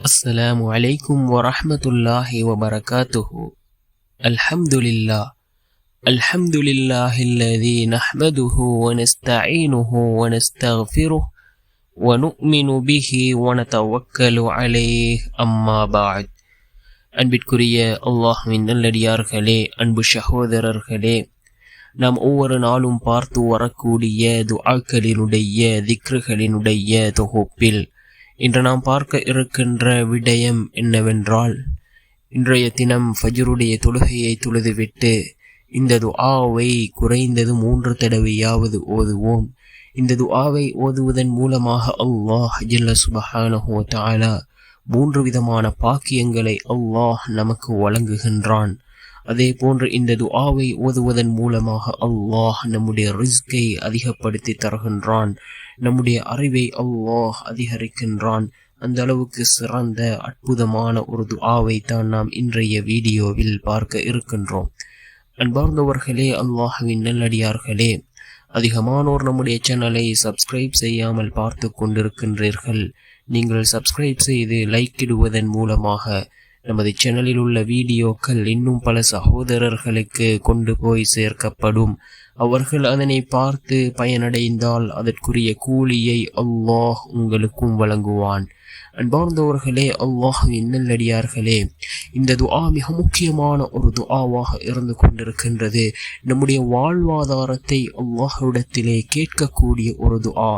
السلام عليكم ورحمة الله وبركاته الحمد لله الحمد لله الذي نحمده ونستعينه ونستغفره ونؤمن به ونتوكل عليه أما بعد அன்பிற்குரிய அல்லாஹ்வின் நல்லடியார்களே அன்பு சகோதரர்களே நாம் ஒவ்வொரு நாளும் பார்த்து வரக்கூடிய துஆக்களினுடைய திக்ருகளினுடைய தொகுப்பில் இன்று நாம் பார்க்க இருக்கின்ற விடயம் என்னவென்றால் இன்றைய தினம் ஃபஜ்ருடைய தொழுகையை தொழுதுவிட்டு இந்த துஆவை குறைந்தது மூன்று தடவையாவது ஓதுவோம். இந்த துஆவை ஓதுவதன் மூலமாக அல்லாஹ் ஜில்ல சுபஹானஹோ தாலா மூன்று விதமான பாக்கியங்களை அல்லாஹ் நமக்கு வழங்குகின்றான். அதே போன்று இந்த துஆவை ஓதுவதன் மூலமாக அல்லாஹ் நம்முடைய ரிஸ்கை அதிகப்படுத்தி தருகின்றான். நம்முடைய அறிவை அல்லாஹ் அதிகரிக்கின்றான். அந்த அளவுக்கு சிறந்த அற்புதமான ஒரு துஆவை தான் நாம் இன்றைய வீடியோவில் பார்க்க இருக்கின்றோம். அன்பார்ந்தவர்களே அல்லாஹுவின் நல்லடியார்களே அதிகமானோர் நம்முடைய சேனலை சப்ஸ்கிரைப் செய்யாமல் பார்த்து கொண்டிருக்கின்றீர்கள். நீங்கள் சப்ஸ்கிரைப் செய்து லைக் இடுவதன் மூலமாக நமது சேனலில் உள்ள வீடியோக்கள் இன்னும் பல சகோதரர்களுக்கு கொண்டு போய் சேர்க்கப்படும். அவர்கள் அதனை பார்த்து பயனடைந்தால் அதற்குரிய கூலியை அல்லாஹ் உங்களுக்கும் வழங்குவான். அன்பார்ந்தவர்களே அல்லாஹ் நல்லடியார்களே இந்த துஆ மிக முக்கியமான ஒரு துஆவாக இருந்து கொண்டிருக்கின்றது. நம்முடைய வாழ்வாதாரத்தை அல்லாஹ்விடத்திலே கேட்கக்கூடிய ஒரு துஆ.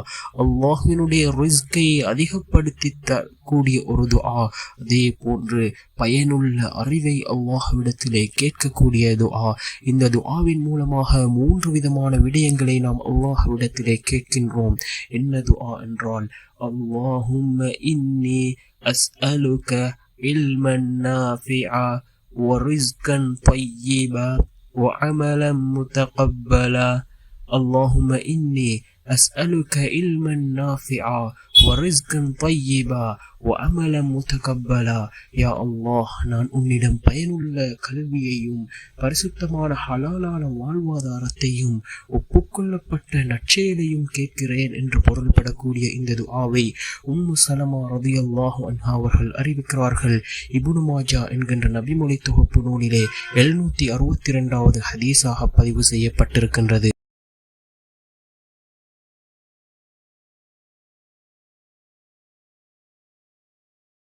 அல்லாஹினுடைய ரிஸ்கை அதிகப்படுத்தி த கூடிய ஒரு துஆ அதே போன்று பயனுள்ள அறிவை அல்லாஹ்விடத்திலே கேட்கக்கூடிய துஆ இந்த துஆவின் மூலமாக மூன்று விதமான விடயங்களை நாம் அல்லாஹ்விடத்திலே கேட்கின்றோம் என்ன துஆ என்றால் اللهم إني أسألك علما نافعا ورزقا طيبا وعملا متقبلا اللهم إني أسألك علما نافعا ورزقا طيبا وعملا متقبلا يا الله நான் உன்னிடம் பயனுள்ள கல்வியையும் பரிசுத்தமான ஹலாலான வாழ்வாதாரத்தையும் ஒப்புக்கொள்ளப்பட்ட நற்செயலையும் கேட்கிறேன் என்று பொருள்படக்கூடிய இந்த துஆவை உம்மு சலமா ரதி அல்லாஹு அன்ஹா அவர்கள் அறிவிக்கிறார்கள் இபுனு மாஜா என்கின்ற நபிமொழி தொகுப்பு நூலிலே எழுநூத்தி அறுபத்தி இரண்டாவது ஹதீஸாக பதிவு செய்யப்பட்டிருக்கின்றது